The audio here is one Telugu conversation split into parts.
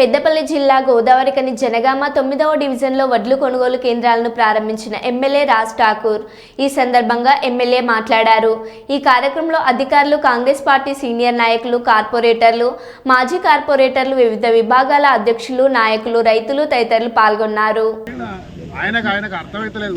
పెద్దపల్లి జిల్లా గోదావరికని జనగామ తొమ్మిదవ డివిజన్లో వడ్లు కొనుగోలు కేంద్రాలను ప్రారంభించిన ఎమ్మెల్యే రాజ్ ఠాకూర్. ఈ సందర్భంగా ఎమ్మెల్యే మాట్లాడారు. ఈ కార్యక్రమంలో అధికారులు కాంగ్రెస్ పార్టీ సీనియర్ నాయకులు కార్పొరేటర్లు మాజీ కార్పొరేటర్లు వివిధ విభాగాల అధ్యక్షులు నాయకులు రైతులు తదితరులు పాల్గొన్నారు. ఆయనకు ఆయనకు అర్థమైతలేదు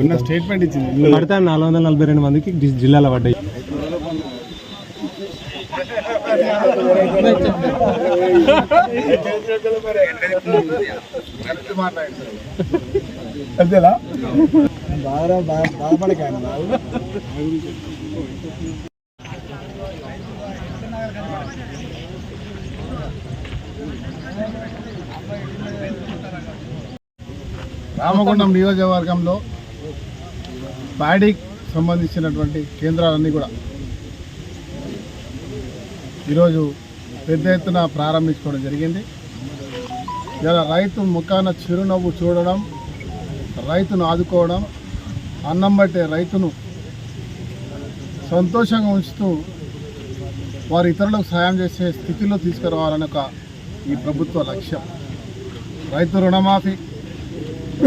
ఉన్న స్టేట్మెంట్ ఇచ్చింది. పడితే నాలుగు వందల నలభై రెండు మందికి జిల్లాలో పడ్డాయి. అంతేలా బాగా బాధపడక రామగుండం నియోజకవర్గంలో ప్యాడీకి సంబంధించినటువంటి కేంద్రాలన్నీ కూడా ఈరోజు పెద్ద ఎత్తున ప్రారంభించుకోవడం జరిగింది. ఇలా రైతు ముఖాన చిరునవ్వు చూడడం రైతును ఆదుకోవడం అన్నం బట్టే రైతును సంతోషంగా ఉంచుతూ వారు ఇతరులకు సాయం చేసే స్థితిలో తీసుకురావాలని ఒక ఈ ప్రభుత్వ లక్ష్యం. రైతు రుణమాఫీ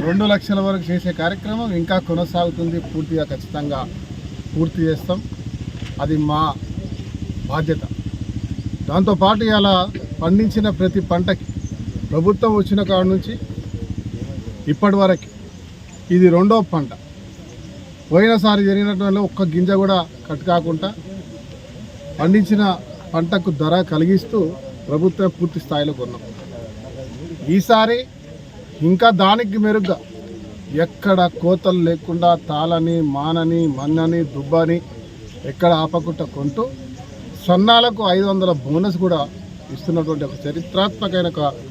రెండు లక్షల వరకు చేసే కార్యక్రమం ఇంకా కొనసాగుతుంది పూర్తిగా ఖచ్చితంగా పూర్తి చేస్తాం. అది మా బాధ్యత. దాంతోపాటు ఇలా పండించిన ప్రతి పంటకి ప్రభుత్వం వచ్చిన కాడ నుంచి ఇప్పటి వరకు ఇది రెండో పంట. పోయినసారి జరిగినటువంటి ఒక్క గింజ కూడా కట్ కాకుండా పండించిన పంటకు ధర కలిగిస్తూ ప్రభుత్వం పూర్తి స్థాయిలో కొన్నాం. ఈసారి ఇంకా దానికి మెరుగ్గా ఎక్కడ కోతలు లేకుండా తాళని మానని మన్నని దుబ్బని ఎక్కడ ఆపకుండా కొంటూ సన్నాలకు ఐదు వందల బోనస్ కూడా ఇస్తున్నటువంటి ఒక చరిత్రాత్మకమైన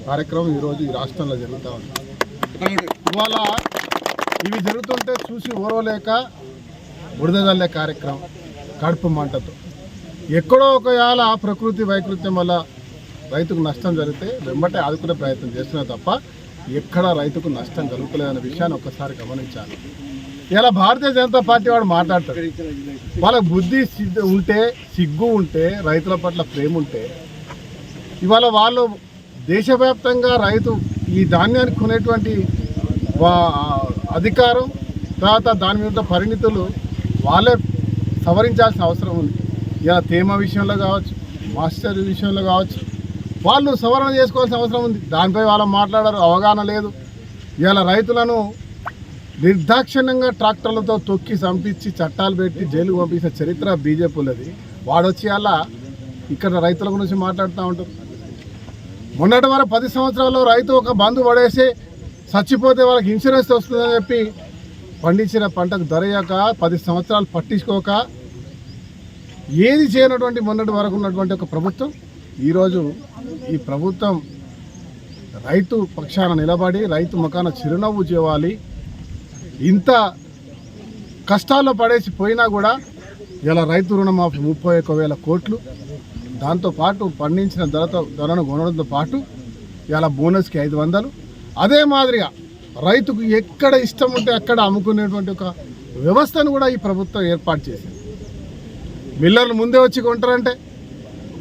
కార్యక్రమం ఈరోజు ఈ రాష్ట్రంలో జరుగుతూ ఉంది. ఇవాళ ఇవి జరుగుతుంటే చూసి ఓరవలేక బుడదల్లే కార్యక్రమం కడుపు మంటతో. ఎక్కడో ఒకవేళ ప్రకృతి వైకృత్యం వల్ల రైతుకు నష్టం జరిగితే వెంబటే ఆదుకునే ప్రయత్నం చేస్తున్నా తప్ప ఎక్కడ రైతుకు నష్టం జరుగుతలేదనే విషయాన్ని ఒక్కసారి గమనించాలి. ఇలా భారతీయ జనతా పార్టీ వాడు మాట్లాడతాడు. వాళ్ళకి బుద్ధి ఉంటే సిగ్గు ఉంటే రైతుల పట్ల ప్రేమ ఉంటే ఇవాళ వాళ్ళు దేశవ్యాప్తంగా రైతు ఈ ధాన్యాన్ని కొనేటువంటి అధికారం తర్వాత దాని మీద పరిణితులు వాళ్ళే సవరించాల్సిన అవసరం ఉంది. ఇలా తేమ విషయంలో కావచ్చు మాస్టర్ విషయంలో కావచ్చు వాళ్ళు సవరణ చేసుకోవాల్సిన అవసరం ఉంది. దానిపై వాళ్ళు మాట్లాడారు అవగాహన లేదు. ఇవాళ రైతులను నిర్దాక్షిణ్యంగా ట్రాక్టర్లతో తొక్కి చంపించి చట్టాలు పెట్టి జైలుకు పంపించిన చరిత్ర బీజేపీలది. వాడొచ్చి అలా ఇక్కడ రైతుల గురించి మాట్లాడుతూ ఉంటారు మొన్నటి వరకు పది సంవత్సరాల్లో రైతు ఒక బంధు పడేసి చచ్చిపోతే వాళ్ళకి ఇన్సూరెన్స్ వస్తుందని చెప్పి పండించిన పంటకు ధరయ్యాక పది సంవత్సరాలు పట్టించుకోక ఏది చేయనటువంటి మొన్నటి వరకు ఉన్నటువంటి ఒక ప్రభుత్వం? ఈరోజు ఈ ప్రభుత్వం రైతు పక్షాన నిలబడి రైతు ముఖాన చిరునవ్వు చేయాలి ఇంత కష్టాల్లో పడేసి పోయినా కూడా ఇలా రైతు రుణమాఫీ ముప్పై ఒక్క వేల కోట్లు దాంతోపాటు పండించిన ధరతో ధరను కొనడంతో పాటు ఇలా బోనస్కి ఐదు వందలు. అదే మాదిరిగా రైతుకు ఎక్కడ ఇష్టం ఉంటే అక్కడ అమ్ముకునేటువంటి ఒక వ్యవస్థను కూడా ఈ ప్రభుత్వం ఏర్పాటు చేసింది. మిల్లర్లు ముందే వచ్చి కొంటారంటే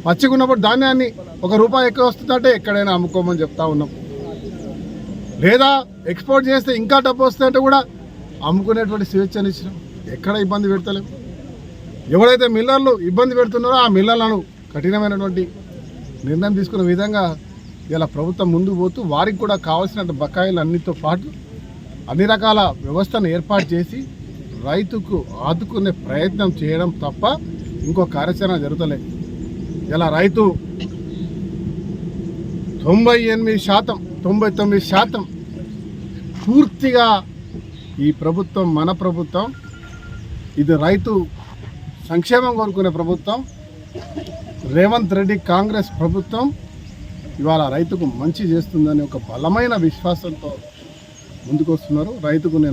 పచ్చిగున్నప్పుడు ధాన్యాన్ని ఒక రూపాయి ఎక్కువ వస్తుందంటే ఎక్కడైనా అమ్ముకోమని చెప్తా ఉన్నాం. లేదా ఎక్స్పోర్ట్ చేస్తే ఇంకా డబ్బు వస్తుందంటే కూడా అమ్ముకునేటువంటి స్వేచ్ఛను ఇచ్చినాం. ఎక్కడ ఇబ్బంది పెడతలేం. ఎవరైతే మిల్లర్లు ఇబ్బంది పెడుతున్నారో ఆ మిల్లర్లను కఠినమైనటువంటి నిర్ణయం తీసుకున్న విధంగా ఇలా ప్రభుత్వం ముందు పోతూ వారికి కూడా కావాల్సిన బకాయిలు అన్నిటితో పాటు అన్ని రకాల వ్యవస్థను ఏర్పాటు చేసి రైతుకు ఆదుకునే ప్రయత్నం చేయడం తప్ప ఇంకో కార్యాచరణ జరుగుతలేదు. ఇలా రైతు తొంభై ఎనిమిది శాతం తొంభై తొమ్మిది శాతం పూర్తిగా ఈ ప్రభుత్వం మన ప్రభుత్వం ఇది రైతు సంక్షేమం కోరుకునే ప్రభుత్వం రేవంత్ రెడ్డి కాంగ్రెస్ ప్రభుత్వం ఇవాళ రైతుకు మంచి చేస్తుందని ఒక బలమైన విశ్వాసంతో ముందుకొస్తున్నారు. రైతుకు నేను